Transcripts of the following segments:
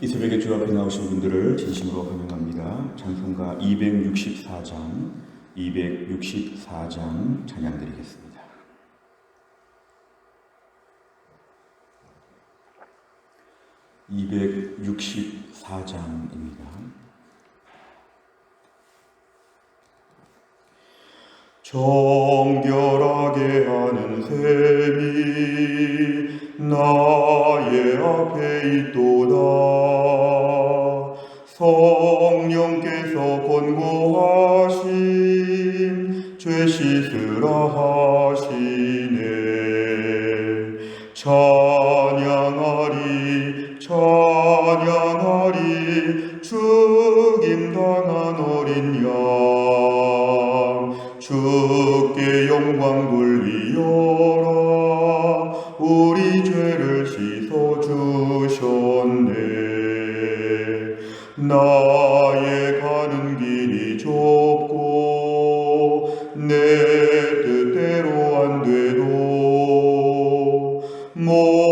이 새벽에 주 앞에 나오신 분들을 진심으로 환영합니다. 찬송가 264장, 264장 찬양 드리겠습니다. (264장입니다) 정결하게 하는 셈이 나의 앞에 있도다. 성령께서 권고하신 죄 씻으라 하시네. 찬 모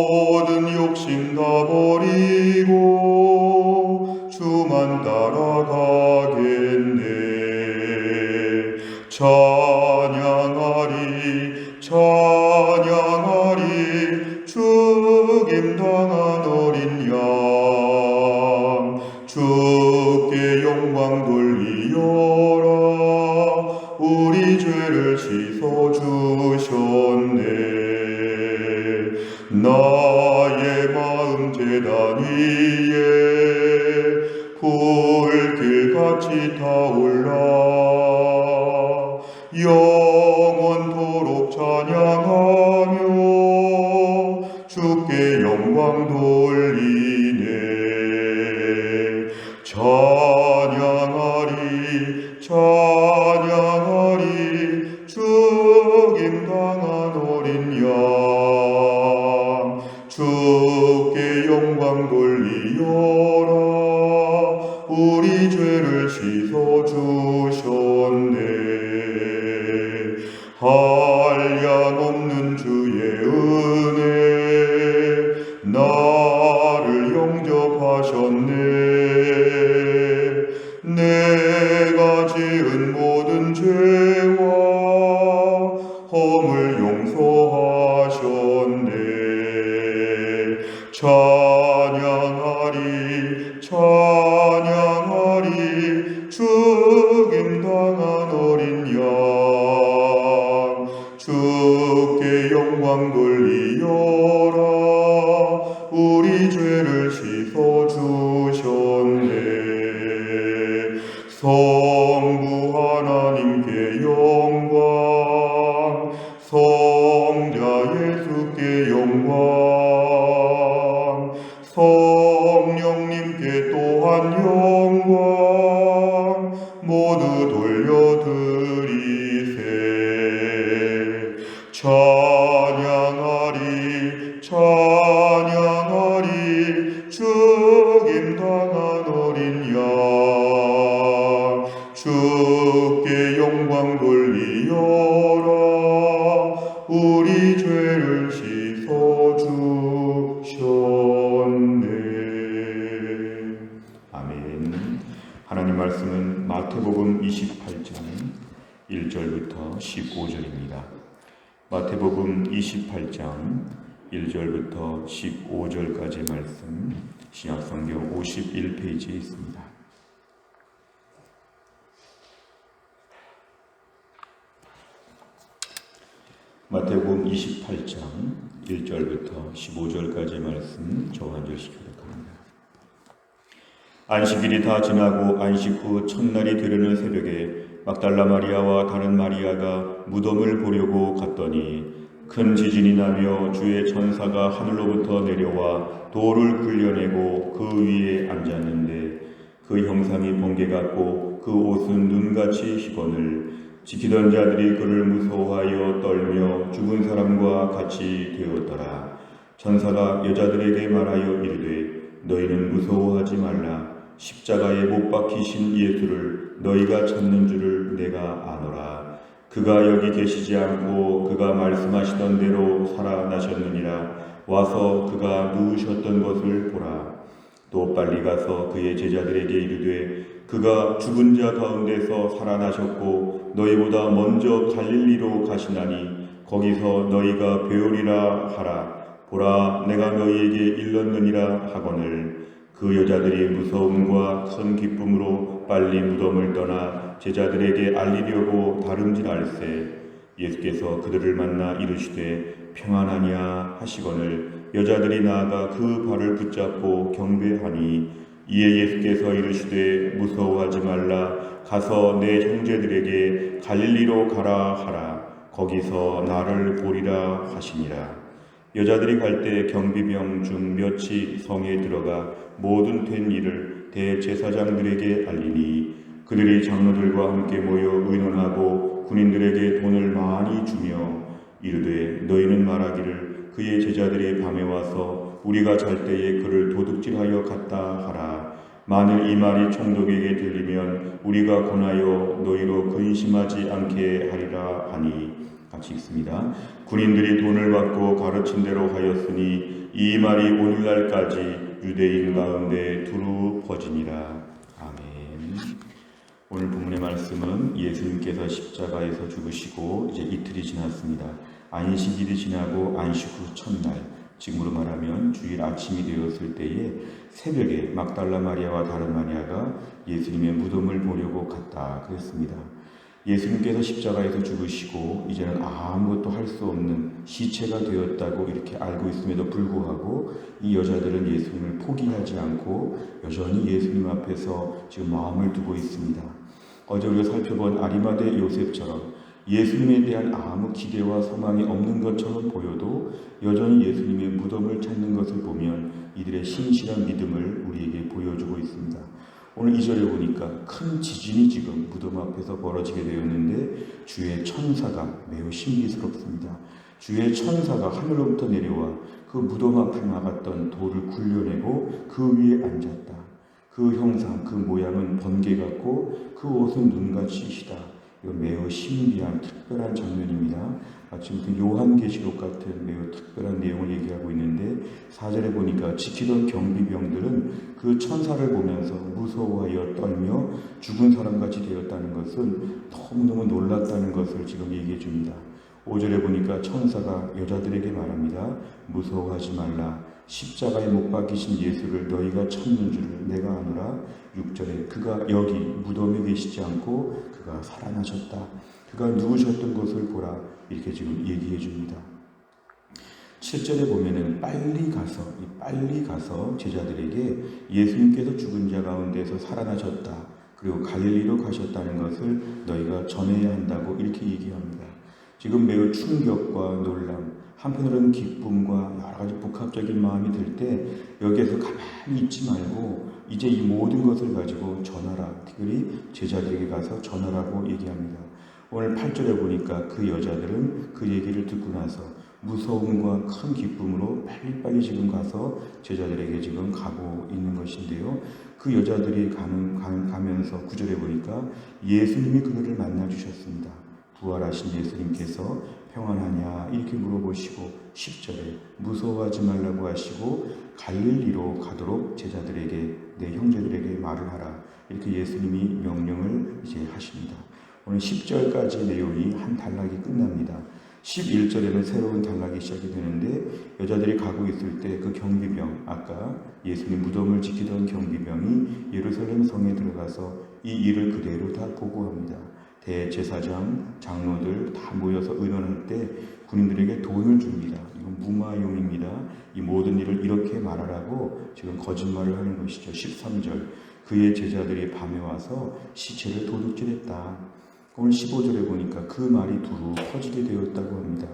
위에 불길같이 타올라 한 우리 죄를 씻어 주셨네 주께 영광 돌리어라. 우리 죄를 씻어 주셨네. 아멘. 하나님 말씀은 마태복음 28장 1절부터 15절입니다. 마태복음 28장 1절부터 15절까지 말씀 신약성경 51페이지에 있습니다. 마태복음 28장 1절부터 15절까지 말씀 저한 절시키도록 합니다. 안식일이 다 지나고 안식 후 첫날이 되려는 새벽에 막달라 마리아와 다른 마리아가 무덤을 보려고 갔더니 큰 지진이 나며 주의 천사가 하늘로부터 내려와 돌을 굴려내고 그 위에 앉았는데 그 형상이 번개 같고 그 옷은 눈같이 희번을 지키던 자들이 그를 무서워하여 떨며 죽은 사람과 같이 되었더라. 천사가 여자들에게 말하여 이르되 너희는 무서워하지 말라. 십자가에 못 박히신 예수를 너희가 찾는 줄을 내가 아노라. 그가 여기 계시지 않고 그가 말씀하시던 대로 살아나셨느니라. 와서 그가 누우셨던 것을 보라. 또 빨리 가서 그의 제자들에게 이르되 그가 죽은 자 가운데서 살아나셨고 너희보다 먼저 갈릴리로 가시나니 거기서 너희가 배우리라 하라. 보라 내가 너희에게 일렀느니라 하거늘. 그 여자들이 무서움과 큰 기쁨으로 빨리 무덤을 떠나 제자들에게 알리려고 다름질할세. 예수께서 그들을 만나 이르시되 평안하냐 하시거늘. 여자들이 나아가 그 발을 붙잡고 경배하니 이에 예수께서 이르시되 무서워하지 말라. 가서 내 형제들에게 갈릴리로 가라 하라. 거기서 나를 보리라 하시니라. 여자들이 갈 때 경비병 중 몇이 성에 들어가 모든 된 일을 대제사장들에게 알리니 그들이 장로들과 함께 모여 의논하고 군인들에게 돈을 많이 주며 이르되 너희는 말하기를 그의 제자들이 밤에 와서 우리가 잘 때에 그를 도둑질하여 갔다 하라 만일 이 말이 총독에게 들리면 우리가 권하여 너희로 근심하지 않게 하리라 하니 같이 읽습니다. 군인들이 돈을 받고 가르친 대로 하였으니 이 말이 오늘날까지 유대인 가운데 두루 퍼지니라. 아멘. 오늘 본문의 말씀은 예수님께서 십자가에서 죽으시고 이제 이틀이 지났습니다. 안식일이 지나고 안식 후 첫날, 지금으로 말하면 주일 아침이 되었을 때에 새벽에 막달라 마리아와 다른 마리아가 예수님의 무덤을 보려고 갔다 그랬습니다. 예수님께서 십자가에서 죽으시고 이제는 아무것도 할 수 없는 시체가 되었다고 이렇게 알고 있음에도 불구하고 이 여자들은 예수님을 포기하지 않고 여전히 예수님 앞에서 지금 마음을 두고 있습니다. 어제 우리가 살펴본 아리마대 요셉처럼 예수님에 대한 아무 기대와 소망이 없는 것처럼 보여도 여전히 예수님의 무덤을 찾는 것을 보면 이들의 신실한 믿음을 우리에게 보여주고 있습니다. 오늘 2절에 보니까 큰 지진이 지금 무덤 앞에서 벌어지게 되었는데 주의 천사가 매우 신비스럽습니다. 주의 천사가 하늘로부터 내려와 그 무덤 앞에 막았던 돌을 굴려내고 그 위에 앉았다. 그 형상, 그 모양은 번개 같고 그 옷은 눈같이 시다. 이거 매우 신비한 특별한 장면입니다. 마치 무슨 요한계시록 같은 매우 특별한 내용을 얘기하고 있는데 사절에 보니까 지키던 경비병들은 그 천사를 보면서 무서워하여 떨며 죽은 사람같이 되었다는 것은 너무너무 놀랐다는 것을 지금 얘기해 줍니다. 5절에 보니까 천사가 여자들에게 말합니다. 무서워하지 말라. 십자가에 못 박히신 예수를 너희가 찾는 줄을 내가 아노라. 6절에 그가 여기 무덤에 계시지 않고 그가 살아나셨다. 그가 누우셨던 것을 보라. 이렇게 지금 얘기해 줍니다. 7절에 보면은 빨리 가서 빨리 가서 제자들에게 예수님께서 죽은 자 가운데서 살아나셨다. 그리고 갈릴리로 가셨다는 것을 너희가 전해야 한다고 이렇게 얘기합니다. 지금 매우 충격과 놀람, 한편으로는 기쁨과 여러 가지 복합적인 마음이 들 때 여기에서 가만히 있지 말고 이제 이 모든 것을 가지고 전하라. 특별히 제자들에게 가서 전하라고 얘기합니다. 오늘 8절에 보니까 그 여자들은 그 얘기를 듣고 나서 무서움과 큰 기쁨으로 빨리빨리 지금 가서 제자들에게 지금 가고 있는 것인데요. 그 여자들이 가는, 가면서 구절에 보니까 예수님이 그들을 만나 주셨습니다. 부활하신 예수님께서 평안하냐 이렇게 물어보시고 10절에 무서워하지 말라고 하시고 갈릴리로 가도록 제자들에게 내 형제들에게 말을 하라 이렇게 예수님이 명령을 이제 하십니다. 오늘 10절까지 내용이 한 단락이 끝납니다. 11절에는 새로운 단락이 시작이 되는데 여자들이 가고 있을 때 그 경비병 아까 예수님 무덤을 지키던 경비병이 예루살렘 성에 들어가서 이 일을 그대로 다 보고합니다. 대제사장, 장로들 다 모여서 의논할 때 군인들에게 돈을 줍니다. 이건 무마용입니다. 이 모든 일을 이렇게 말하라고 지금 거짓말을 하는 것이죠. 13절. 그의 제자들이 밤에 와서 시체를 도둑질했다. 오늘 15절에 보니까 그 말이 두루 퍼지게 되었다고 합니다.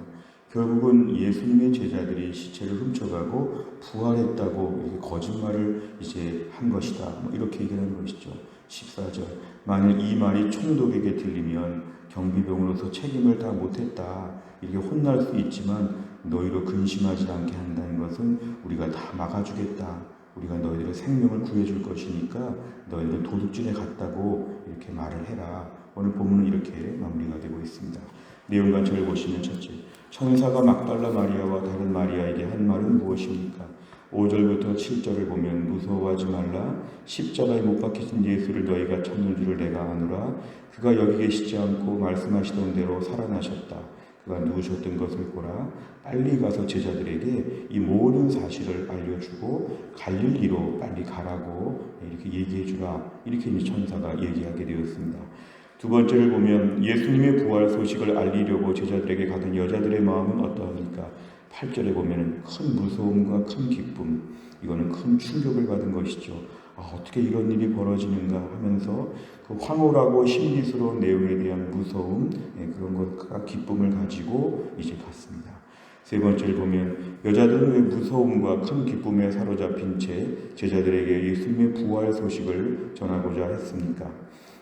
결국은 예수님의 제자들이 시체를 훔쳐가고 부활했다고 거짓말을 이제 한 것이다. 뭐 이렇게 얘기하는 것이죠. 14절. 만일 이 말이 총독에게 들리면 경비병으로서 책임을 다 못했다. 이렇게 혼날 수 있지만 너희로 근심하지 않게 한다는 것은 우리가 다 막아주겠다. 우리가 너희들의 생명을 구해줄 것이니까 너희들은 도둑질에 갔다고 이렇게 말을 해라. 오늘 본문은 이렇게 마무리가 되고 있습니다. 내용 관점을 보시면 첫째, 천사가 막달라 마리아와 다른 마리아에게 한 말은 무엇입니까? 5절부터 7절을 보면 무서워하지 말라. 십자가에 못 박히신 예수를 너희가 찾는 줄을 내가 아노라. 그가 여기 계시지 않고 말씀하시던 대로 살아나셨다. 그가 누우셨던 것을 보라. 빨리 가서 제자들에게 이 모든 사실을 알려주고 갈릴리로 빨리 가라고 이렇게 얘기해 주라. 이렇게 이제 천사가 얘기하게 되었습니다. 두 번째를 보면 예수님의 부활 소식을 알리려고 제자들에게 가던 여자들의 마음은 어떠합니까? 8절에 보면은 큰 무서움과 큰 기쁨, 이거는 큰 충격을 받은 것이죠. 아, 어떻게 이런 일이 벌어지는가 하면서 그 황홀하고 신비스러운 내용에 대한 무서움, 예, 그런 것과 기쁨을 가지고 이제 갔습니다. 세 번째를 보면 여자들은 왜 무서움과 큰 기쁨에 사로잡힌 채 제자들에게 예수님의 부활 소식을 전하고자 했습니까?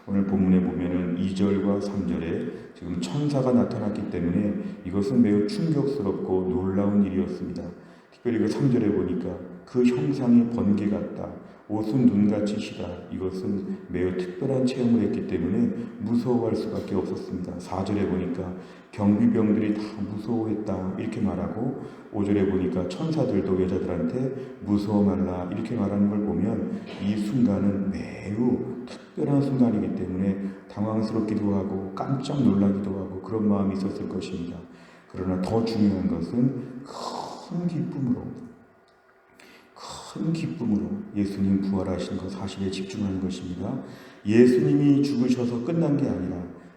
오늘 본문에 보면은 2절과 3절에 지금 천사가 나타났기 때문에 이것은 매우 충격스럽고 놀라운 일이었습니다. 특별히 그 3절에 보니까 그 형상이 번개 같다. 옷은 눈같이 시다. 이것은 매우 특별한 체험을 했기 때문에 무서워할 수밖에 없었습니다. 4절에 보니까 경비병들이 다 무서워했다. 이렇게 말하고 5절에 보니까 천사들도 여자들한테 무서워 말라. 이렇게 말하는 걸 보면 이 순간은 매우 특별한 순간이기 때문에 당황스럽기도 하고 깜짝 놀라기도 하고 그런 마음이 있었을 것입니다. 그러나 더 중요한 것은 큰 기쁨으로 큰 기쁨으로 예수님 부활하신 것 사실에 집중하는 것입니다. 예수님이 죽으셔서 끝난 게 아니라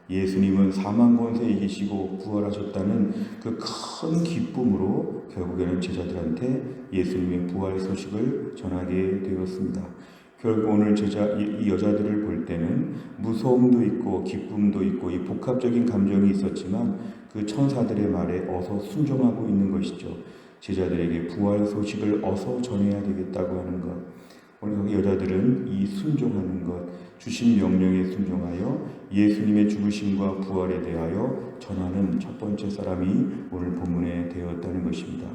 예수님은 사망 권세 이기시고 부활하셨다는 그 큰 기쁨으로 결국에는 제자들한테 예수님의 부활 소식을 전하게 되었습니다. 결국 오늘 제자 이 여자들을 볼 때는 무서움도 있고 기쁨도 있고 이 복합적인 감정이 있었지만 그 천사들의 말에 어서 순종하고 있는 것이죠. 제자들에게 부활 소식을 어서 전해야 되겠다고 하는 것. 오늘 여자들은 이 순종하는 것, 주신 명령에 순종하여 예수님의 죽으심과 부활에 대하여 전하는 첫 번째 사람이 오늘 본문에 되었다는 것입니다.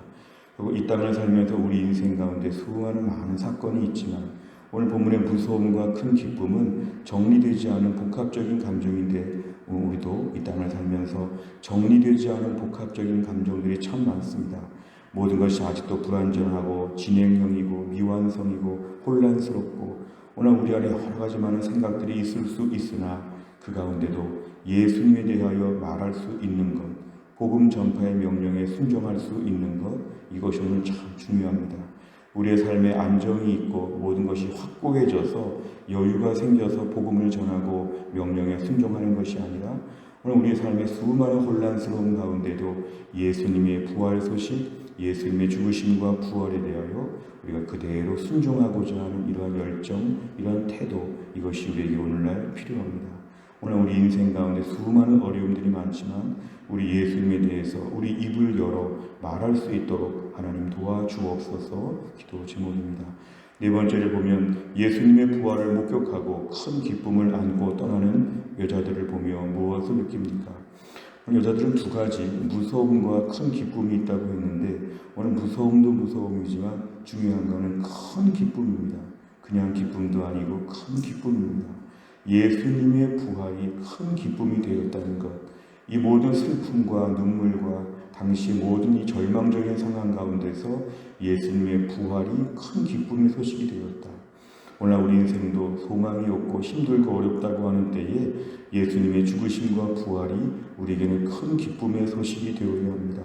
그리고 이 땅을 살면서 우리 인생 가운데 수많은 많은 사건이 있지만 오늘 본문의 무서움과 큰 기쁨은 정리되지 않은 복합적인 감정인데 우리도 이 땅을 살면서 정리되지 않은 복합적인 감정들이 참 많습니다. 모든 것이 아직도 불안전하고 진행형이고 미완성이고 혼란스럽고 오늘 우리 안에 여러 가지 많은 생각들이 있을 수 있으나 그 가운데도 예수님에 대하여 말할 수 있는 것, 복음 전파의 명령에 순종할 수 있는 것, 이것이 오늘 참 중요합니다. 우리의 삶에 안정이 있고 모든 것이 확고해져서 여유가 생겨서 복음을 전하고 명령에 순종하는 것이 아니라 오늘 우리의 삶의 수많은 혼란스러운 가운데도 예수님의 부활 소식, 예수님의 죽으심과 부활에 대하여 우리가 그대로 순종하고자 하는 이러한 열정, 이러한 태도 이것이 우리에게 오늘날 필요합니다. 오늘 우리 인생 가운데 수많은 어려움들이 많지만 우리 예수님에 대해서 우리 입을 열어 말할 수 있도록 하나님 도와주옵소서 기도 제목입니다. 네 번째를 보면 예수님의 부활을 목격하고 큰 기쁨을 안고 떠나는 여자들을 보며 무엇을 느낍니까? 여자들은 두 가지 무서움과 큰 기쁨이 있다고 했는데 오늘 무서움도 무서움이지만 중요한 것은 큰 기쁨입니다. 그냥 기쁨도 아니고 큰 기쁨입니다. 예수님의 부활이 큰 기쁨이 되었다는 것. 이 모든 슬픔과 눈물과 당시 모든 이 절망적인 상황 가운데서 예수님의 부활이 큰 기쁨의 소식이 되었다. 오늘 우리 인생도 소망이 없고 힘들고 어렵다고 하는 때에 예수님의 죽으심과 부활이 우리에게는 큰 기쁨의 소식이 되어야 합니다.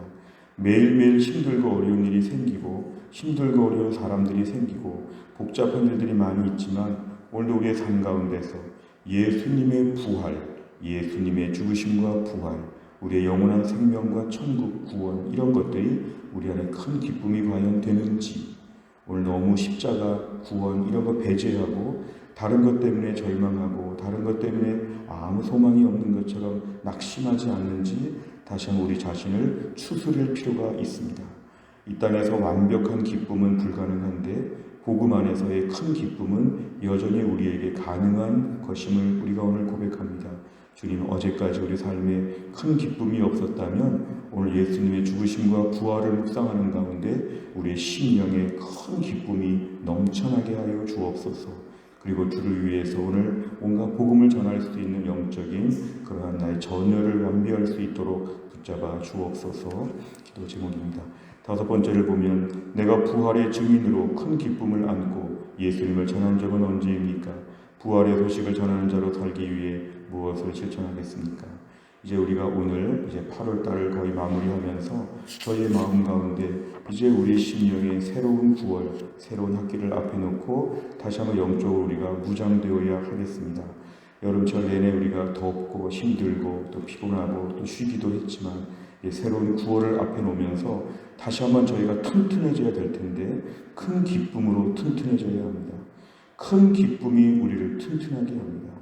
매일매일 힘들고 어려운 일이 생기고 힘들고 어려운 사람들이 생기고 복잡한 일들이 많이 있지만 오늘도 우리의 삶 가운데서 예수님의 부활, 예수님의 죽으심과 부활, 우리의 영원한 생명과 천국 구원 이런 것들이 우리 안에 큰 기쁨이 과연 되는지 오늘 너무 십자가 구원 이런 거 배제하고 다른 것 때문에 절망하고 다른 것 때문에 아무 소망이 없는 것처럼 낙심하지 않는지 다시 한번 우리 자신을 추스릴 필요가 있습니다. 이 땅에서 완벽한 기쁨은 불가능한데 복음 안에서의 큰 기쁨은 여전히 우리에게 가능한 것임을 우리가 오늘 고백합니다. 주님 어제까지 우리 삶에 큰 기쁨이 없었다면 오늘 예수님의 죽으심과 부활을 묵상하는 가운데 우리의 심령에 큰 기쁨이 넘쳐나게 하여 주옵소서. 그리고 주를 위해서 오늘 온갖 복음을 전할 수 있는 영적인 그러한 나의 전열을 완비할 수 있도록 붙잡아 주옵소서. 기도 제목입니다. 다섯 번째를 보면 내가 부활의 증인으로 큰 기쁨을 안고 예수님을 전한 적은 언제입니까? 부활의 소식을 전하는 자로 살기 위해 무엇을 실천하겠습니까? 이제 우리가 오늘 이제 8월 달을 거의 마무리하면서 저희의 마음 가운데 이제 우리 심령의 새로운 9월, 새로운 학기를 앞에 놓고 다시 한번 영적으로 우리가 무장되어야 하겠습니다. 여름철 내내 우리가 덥고 힘들고 또 피곤하고 또 쉬기도 했지만 이 새로운 9월을 앞에 놓으면서 다시 한번 저희가 튼튼해져야 될 텐데 큰 기쁨으로 튼튼해져야 합니다. 큰 기쁨이 우리를 튼튼하게 합니다.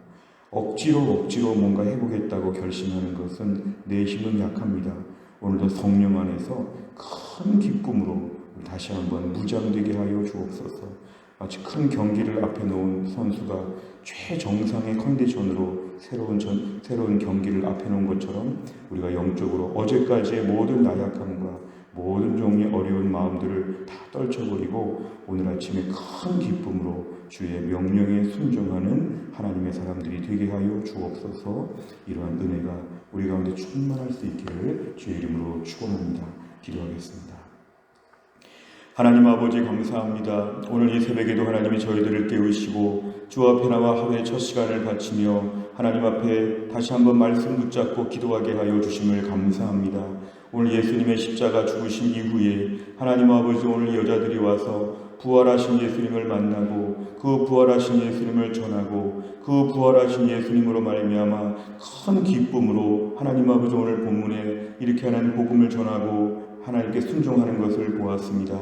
억지로 억지로 뭔가 해보겠다고 결심하는 것은 내 힘은 약합니다. 오늘도 성령 안에서 큰 기쁨으로 다시 한번 무장되게 하여 주옵소서. 마치 큰 경기를 앞에 놓은 선수가 최정상의 컨디션으로 새로운 전, 새로운 경기를 앞에 놓은 것처럼 우리가 영적으로 어제까지의 모든 나약함과 모든 종의 어려운 마음들을 다 떨쳐버리고 오늘 아침에 큰 기쁨으로 주의 명령에 순종하는 하나님의 사람들이 되게 하여 주옵소서 이러한 은혜가 우리 가운데 충만할 수 있기를 주의 이름으로 축원합니다. 기도하겠습니다. 하나님 아버지 감사합니다. 오늘 이 새벽에도 하나님이 저희들을 깨우시고 주 앞에 나와 하루의 첫 시간을 바치며 하나님 앞에 다시 한번 말씀 붙잡고 기도하게 하여 주심을 감사합니다. 오늘 예수님의 십자가 죽으신 이후에 하나님 아버지 오늘 여자들이 와서 부활하신 예수님을 만나고 그 부활하신 예수님을 전하고 그 부활하신 예수님으로 말미암아 큰 기쁨으로 하나님 아버지 오늘 본문에 이렇게 하나님 복음을 전하고 하나님께 순종하는 것을 보았습니다.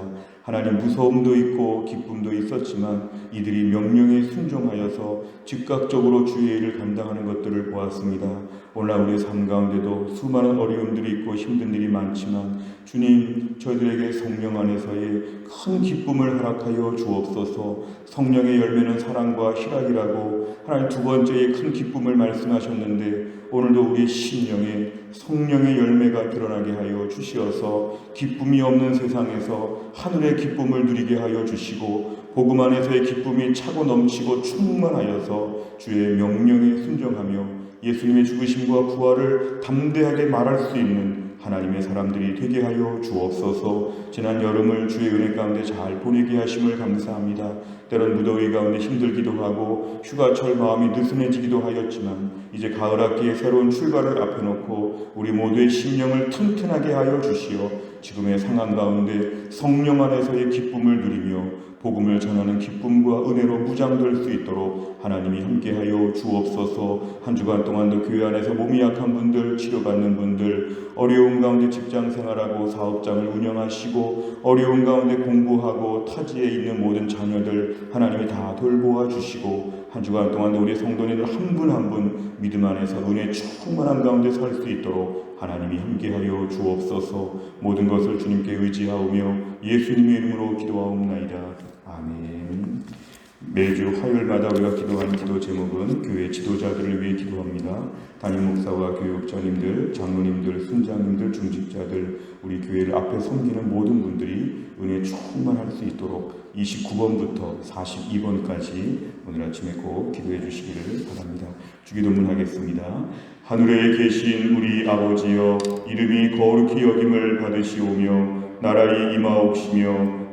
하나님 무서움도 있고 기쁨도 있었지만 이들이 명령에 순종하여서 즉각적으로 주의 일을 감당하는 것들을 보았습니다. 오늘 우리의 삶 가운데도 수많은 어려움들이 있고 힘든 일이 많지만 주님 저희들에게 성령 안에서의 큰 기쁨을 허락하여 주옵소서 성령의 열매는 사랑과 희락이라고 하나님 두 번째의 큰 기쁨을 말씀하셨는데 오늘도 우리 심령에 성령의 열매가 드러나게 하여 주시어서 기쁨이 없는 세상에서 하늘의 기쁨을 누리게 하여 주시고 복음 안에서의 기쁨이 차고 넘치고 충만하여서 주의 명령에 순종하며 예수님의 죽으심과 부활을 담대하게 말할 수 있는 하나님의 사람들이 되게 하여 주옵소서 지난 여름을 주의 은혜 가운데 잘 보내게 하심을 감사합니다. 때론 무더위 가운데 힘들기도 하고 휴가철 마음이 느슨해지기도 하였지만 이제 가을 학기에 새로운 출발을 앞에 놓고 우리 모두의 심령을 튼튼하게 하여 주시어 지금의 상황 가운데 성령 안에서의 기쁨을 누리며 복음을 전하는 기쁨과 은혜로 무장될 수 있도록 하나님이 함께하여 주옵소서 한 주간 동안도 교회 안에서 몸이 약한 분들 치료받는 분들 어려운 가운데 직장 생활하고 사업장을 운영하시고 어려운 가운데 공부하고 타지에 있는 모든 자녀들 하나님이 다 돌보아 주시고 한 주간 동안도 우리 성도님들 한 분 한 분 믿음 안에서 은혜 충만한 가운데 살수 있도록 하나님이 함께하여 주옵소서 모든 것을 주님께 의지하오며 예수님의 이름으로 기도하옵나이다. 아멘. 매주 화요일마다 우리가 기도하는 기도 제목은 교회 지도자들을 위해 기도합니다. 담임 목사와 교육자님들, 장로님들, 순장님들, 중직자들, 우리 교회를 앞에 섬기는 모든 분들이 은혜 충만할 수 있도록 29번부터 42번까지 오늘 아침에 꼭 기도해 주시기를 바랍니다. 주기도문 하겠습니다. 하늘에 계신 우리 아버지여 이름이 거룩히 여김을 받으시오며 나라의 임하옵시며